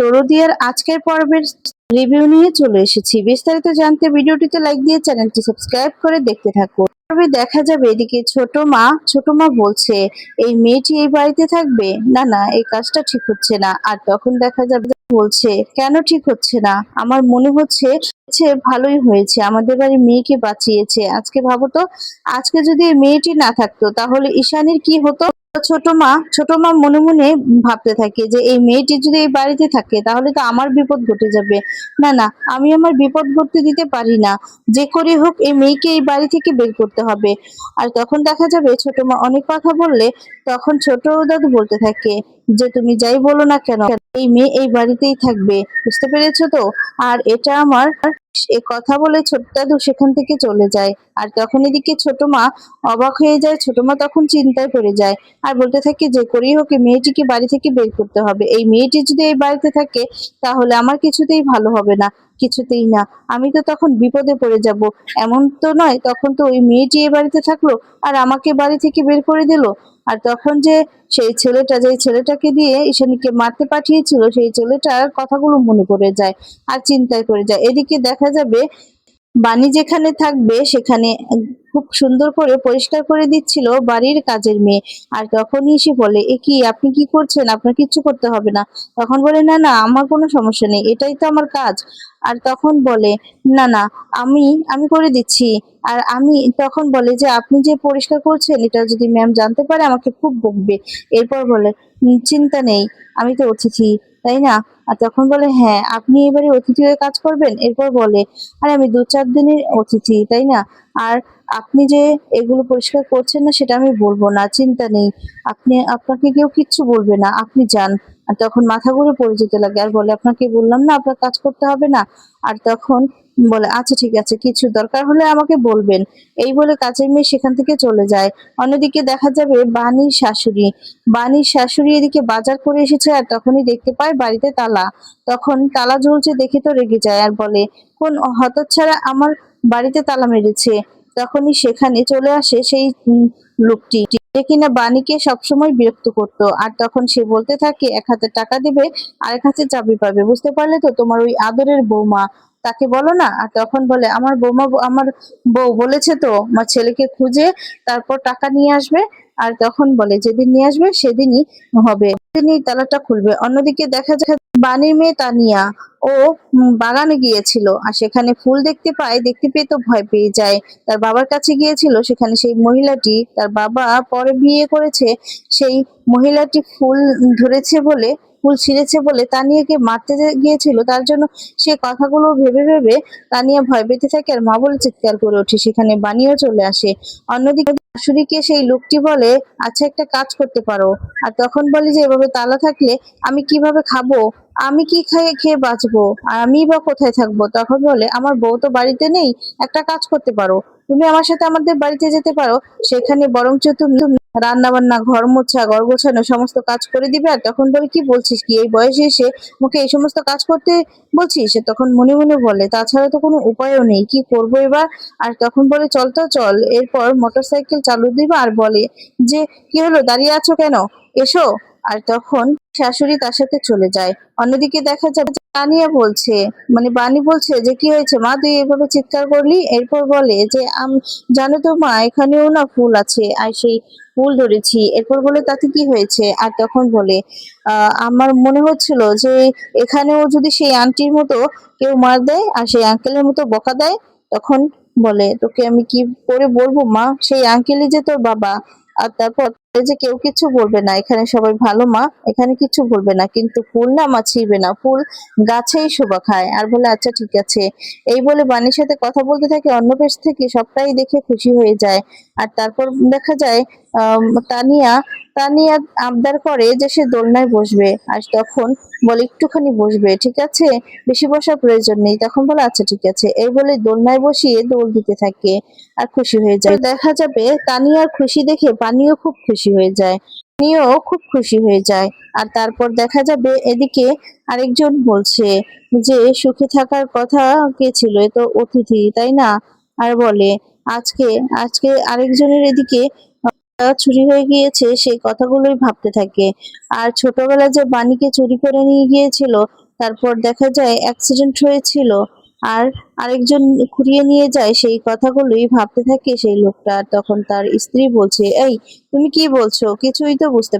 দরদিয়ার আজকের পর্বের রিভিউ নিয়ে চলে এসেছি। বিস্তারিত জানতে ভিডিওটিতে লাইক দিয়ে চ্যানেলটি সাবস্ক্রাইব করে দেখতে থাকুন। পর্বে দেখা যাবে এদিকে ছোট মা ছোট মা বলছে, এই মেয়েটি এই বাড়িতে থাকবে? না না, এই কাজটা ঠিক হচ্ছে না। আর তখন দেখা যাবে বলছে, কেন ঠিক হচ্ছে না? আমার মনে হচ্ছে ভালোই হয়েছে। আমাদের বাড়ির মেয়েকে বাঁচিয়েছে। আজকে ভাবো তো, আজকে যদি মেয়েটি না থাকতো, তাহলে ঈশানীর কি হতো? ছোট মা ছোট মা মনে মনে ভাবতে থাকে যে এই মেয়েটি যদি এই বাড়িতে থাকে তাহলে তো আমার বিপদ ঘটে যাবে। না না, আমি আমার বিপদ ঘটতে দিতে পারি না। যে করে হোক এই মেয়েকে এই বাড়ি থেকে বের করতে হবে। আর তখন দেখা যাবে ছোট মা অনেক কথা বললে তখন ছোট দাদু বলতে থাকে যে তুমি যাই বলো না কেন, এই মেয়ে এই বাড়িতেই থাকবে, বুঝতে পেরেছ তো? আর এটা আমার এ কথা বলে ছোট দাদু সেখান থেকে চলে যায়। আর তখন এদিকে ছোট মা অবাক হয়ে যায়, ছোট মা তখন চিন্তায় পড়ে যায়। আর বলতে থাকে, যে করেই হোক মেয়েটিকে বাড়ি থেকে বের করতে হবে। এই মেয়েটি যদি এই বাড়িতে থাকে, তাহলে আমার কিছুতেই ভালো হবে না, কিছুতেই না। আমি তো তখন বিপদে পড়ে যাব। এমন তো নয়, তখন তো ওই মেয়েটি এ বাড়িতে থাকল আর আমাকে বাড়ি থেকে বের করে দিল। আর তখন যে সেই ছেলেটা যে ছেলেটাকে দিয়ে ঈশানীকে মারতে পাঠিয়েছিল, সেই ছেলেটার কথাগুলো মনে করে যায় আর চিন্তায় করে যায়। এদিকে দেখা যাবে বাণী যেখানে থাকবে, সেখানে খুব সুন্দর করে পরিষ্কার করে দিচ্ছিল বাড়ির কাজের মেয়ে। আর তখনই এসে বলে এ কি আপনি কি করছেন? আপনার কিচ্ছু করতে হবে না। তখন বলে না না আমার কোনো সমস্যা নেই এটাই তো আমার কাজ। আর তখন বলে না না আমি আমি করে দিচ্ছি। আর আমি তখন বলে যে আপনি যে পরিষ্কার করছেন এটা যদি ম্যাম জানতে পারে আমাকে খুব বকবে। এরপর বলে "উম, চিন্তা নেই আমি তো অতিথি তাই না? আর তখন বলে হ্যাঁ আপনি এবারে অতিথি হয়ে কাজ করবেন? এরপর বলে আর আমি দু চার দিনের অতিথি তাই না? আর আপনি যে এগুলো পরিষ্কার করছেন না, সেটা আমি বলব না, চিন্তা নেই। আপনি, আপনাকে কেউ কিচ্ছু বলবে না, আপনি যান। আর তখন মাথা ঘুরে পড়ে যেতে লাগে। আর বলে, আপনাকে বললাম না, আপনার কাজ করতে হবে না। আর তখন বলে আচ্ছা ঠিক আছে, কিছু দরকার হলে আমাকে বলবেন। এই বলে কাজের মেয়ে সেখান থেকে চলে যায়। অন্যদিকে দেখা যাবে বাণীর শাশুড়ি। বাণীর শাশুড়ি এদিকে বাজার করে এসেছে আর তখনই দেখতে পায় বাড়িতে তালা। তখন তালা ঝুলছে দেখে তো রেগে যায় আর বলে, কোন হতচ্ছাড়া আমার বাড়িতে তালা মেরেছে? তখনই সেখানে চলে আসে সেই লোকটি। যে কিনা বাণীকে সবসময় বিরক্ত করত। আর তখন সে বলতে থাকে, এক হাতে টাকা দিবে আর এক হাতে চাবি পাবে। বুঝতে পারলে তো তোমার ওই আদরের বৌমা। তাকে বলো না? আর তখন বলে, আমার বৌমা, আমার বউ বলেছে তো, আমার ছেলেকে খুঁজে, তারপর টাকা নিয়ে আসবে। আর তখন বলে, যেদিন নিয়ে আসবে, সেদিনই হবে। সেদিনই তালাটা খুলবে। অন্যদিকে দেখা যায় বাণীর মেয়ে তানিয়া। ও বাগানে গিয়েছিল আর সেখানে ফুল দেখতে পায়, দেখতে পেয়ে তো ভয় পেয়ে যায়। তার বাবার কাছে গিয়েছিল, সেখানে সেই মহিলাটি, তার বাবা পরে বিয়ে করেছে, সেই মহিলাটি ফুল ধরেছে বলে, ফুল ছিঁড়েছে বলে তানিয়াকে মারতে গিয়েছিল, তার জন্য সে কথাগুলো ভেবে ভেবে তানিয়া ভয় পেতে থাকে আর মা বলে চিৎকার করে ওঠে, সেখানে বানিয়েও চলে আসে। অন্যদিকে শাশুড়িকে সেই লোকটি বলে আচ্ছা একটা কাজ করতে পারো। আর তখন বলে যে, এভাবে তালা থাকলে আমি কীভাবে খাব? আমি কি খেয়ে খেয়ে বাঁচবো? আর আমি বা কোথায় থাকব? তখন বলে, আমার বউ তো বাড়িতে নেই, একটা কাজ করতে পারো। তুমি আমার সাথে আমাদের বাড়িতে যেতে পারো। সেখানে বরঞ্চ তুমি রান্না বান্না ঘর মোছা, ঘর গোছানো সমস্ত কাজ করে দিবে। আর তখন বলে, কি বলছিস কি? এই বয়সে এসে মুখে এই সমস্ত কাজ করতে বলছিস? তখন মনে মনে বলে, তাছাড়া তো কোনো উপায়ও নেই। কি করব এবার? আর তখন বলে, চল তো, চল। এরপর মোটরসাইকেল চালু দিবে আর বলে, যে, কি হলো? দাঁড়িয়ে আছো কেন? এসো। আর তখন শাশুড়ি তার সাথে চলে যায়। অন্যদিকে দেখা যাবে যে তানিয়া বলছে মানে বাণী বলছে যে, কি হয়েছে মা? তুই এভাবে চিৎকার করলি? এরপর বলে যে, আম, জানো তো মা, এখানেও না ফুল আছে। আর সেই ফুল ধরেছি। এরপর বলে, তাতে কি হয়েছে? আর তখন বলে আমার মনে হচ্ছিল যে, এখানেও যদি সেই আন্টির মতো কেউ মার দেয় আর সেই আঙ্কেলের মতো বকা দেয়, তখন বলে, তোকে আমি কি করে বলব মা? সেই আঙ্কেলই যে তোর বাবা। আর তারপর এই যে কেউ কিছু বলবে না, এখানে সবাই ভালো মা, এখানে কিছু বলবে না, কিন্তু ফুল না মা ছিঁড়বে না, ফুল গাছেই শোভা খায়। আর বলে আচ্ছা ঠিক আছে। এই বলে বাণীর সাথে কথা বলতে থাকে, অন্য পেশ থেকে সবটাই দেখে খুশি হয়ে যায়। আর তারপর দেখা যায় তানিয়া তানিয়া আবদার করে যে সে দোলনায় বসবে। আর তখন বলে, একটুখানি বসবে, ঠিক আছে? বেশি বসার প্রয়োজন নেই। তখন বলে আচ্ছা ঠিক আছে। এই বলে দোলনায় বসিয়ে দোল দিতে থাকে, আর খুশি হয়ে যায়। দেখা যাবে, তানিয়ার খুশি দেখে পানিও খুব খুশি হয়ে যায়। পানিও খুব খুশি হয়ে যায় আর তারপর দেখা যাবে এদিকে আরেকজন বলছে যে, সুখে থাকার কথা কে ছিল? তো অতিথি, তাই না? আর বলে, আজকে আজকে আরেকজনের এদিকে চুরি হয়ে গিয়েছে, সেই কথাগুলোই ভাবতে থাকে। আর ছোটবেলায় যে বাণীকে চুরি করে নিয়ে গিয়েছিল, তারপর দেখা যায় অ্যাক্সিডেন্ট হয়েছিল। আর আরেকজন ঘুরিয়ে নিয়ে যায় সেই কথাগুলোই ভাবতে থাকে সেই লোকটা। তখন তার স্ত্রী বলছে, এই, তুমি কি বলছো? কিছুই তো বুঝতে